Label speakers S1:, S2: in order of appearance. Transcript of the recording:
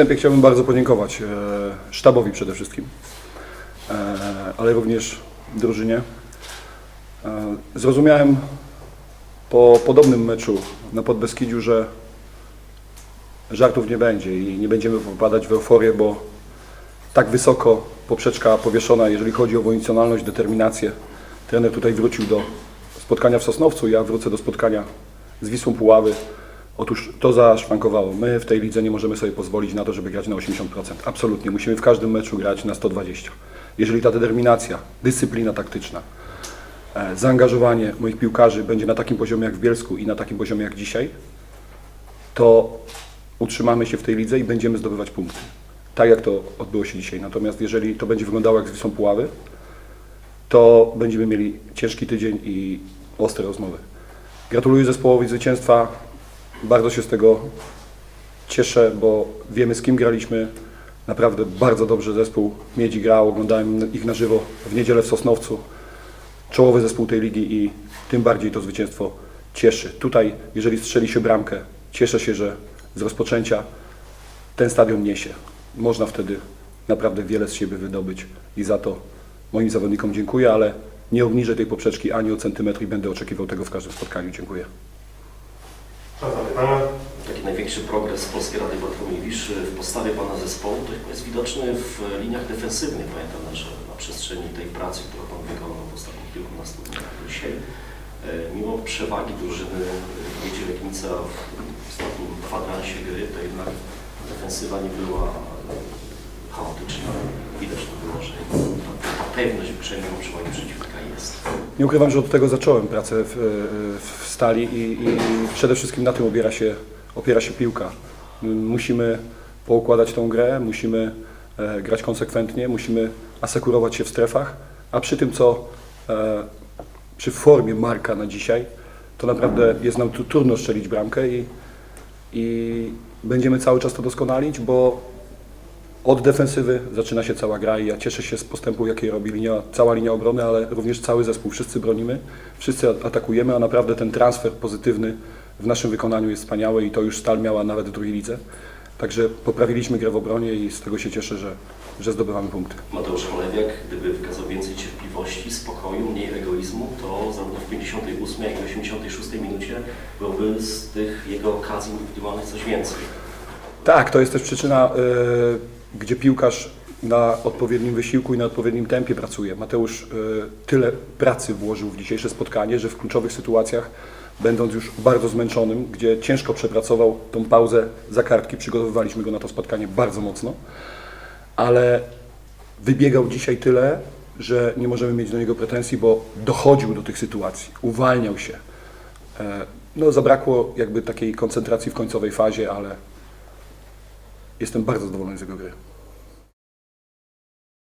S1: wstępie chciałbym bardzo podziękować e, sztabowi przede wszystkim, e, ale również drużynie. E, Zrozumiałem po podobnym meczu na Podbeskidziu, że żartów nie będzie i nie będziemy popadać w euforię, bo tak wysoko poprzeczka powieszona, jeżeli chodzi o funkcjonalność, determinację. Trener tutaj wrócił do spotkania w Sosnowcu, ja wrócę do spotkania z Wisłą Puławy. Otóż to zaszwankowało. My w tej lidze nie możemy sobie pozwolić na to, żeby grać na 80%. Absolutnie. Musimy w każdym meczu grać na 120. Jeżeli ta determinacja, dyscyplina taktyczna, e, zaangażowanie moich piłkarzy będzie na takim poziomie jak w Bielsku i na takim poziomie jak dzisiaj, to utrzymamy się w tej lidze i będziemy zdobywać punkty. Tak jak to odbyło się dzisiaj. Natomiast jeżeli to będzie wyglądało jak z Wisłą Puławy, to będziemy mieli ciężki tydzień i ostre rozmowy. Gratuluję zespołowi zwycięstwa. Bardzo się z tego cieszę, bo wiemy z kim graliśmy. Naprawdę bardzo dobrze zespół Miedzi grał. Oglądałem ich na żywo w niedzielę w Sosnowcu. Czołowy zespół tej ligi i tym bardziej to zwycięstwo cieszy. Tutaj, jeżeli strzeli się bramkę, cieszę się, że z rozpoczęcia ten stadion niesie. Można wtedy naprawdę wiele z siebie wydobyć i za to moim zawodnikom dziękuję, ale nie obniżę tej poprzeczki ani o centymetr i będę oczekiwał tego w każdym spotkaniu. Dziękuję.
S2: Czas na pytania.
S3: Taki największy progres Polskiej Rady Bartłomiej Wisz w postawie Pana zespołu to jest widoczny w liniach defensywnych. Pamiętam, że na przestrzeni tej pracy, którą Pan wykonał w ostatnich kilkunastu dniach dzisiaj, e, mimo przewagi drużyny Miedzi Legnica w ostatnim kwadransie gry, to jednak defensywa nie była chaotyczna. Widać to było, że pewność przeciwnika jest.
S1: Nie ukrywam, że od tego zacząłem pracę w, w stali i, i przede wszystkim na tym opiera się, opiera się piłka. Musimy poukładać tą grę, musimy e, grać konsekwentnie, musimy asekurować się w strefach, a przy tym, co e, przy formie Marka na dzisiaj, to naprawdę jest nam tu trudno strzelić bramkę i, i będziemy cały czas to doskonalić, bo od defensywy zaczyna się cała gra i ja cieszę się z postępu, jaki robi linia, cała linia obrony, ale również cały zespół. Wszyscy bronimy, wszyscy atakujemy, a naprawdę ten transfer pozytywny w naszym wykonaniu jest wspaniały i to już Stal miała nawet w drugiej lidze. Także poprawiliśmy grę w obronie i z tego się cieszę, że, że zdobywamy punkty.
S3: Mateusz Olewiak, gdyby wykazał więcej cierpliwości, spokoju, mniej egoizmu, to zarówno w 58 jak i 86 minucie byłoby z tych jego okazji indywidualnych coś więcej.
S1: Tak, to jest też przyczyna, y, gdzie piłkarz na odpowiednim wysiłku i na odpowiednim tempie pracuje. Mateusz y, tyle pracy włożył w dzisiejsze spotkanie, że w kluczowych sytuacjach, będąc już bardzo zmęczonym, gdzie ciężko przepracował tą pauzę za kartki, przygotowywaliśmy go na to spotkanie bardzo mocno, ale wybiegał dzisiaj tyle, że nie możemy mieć do niego pretensji, bo dochodził do tych sytuacji, uwalniał się. E, No, zabrakło jakby takiej koncentracji w końcowej fazie, ale jestem bardzo zadowolony z jego gry.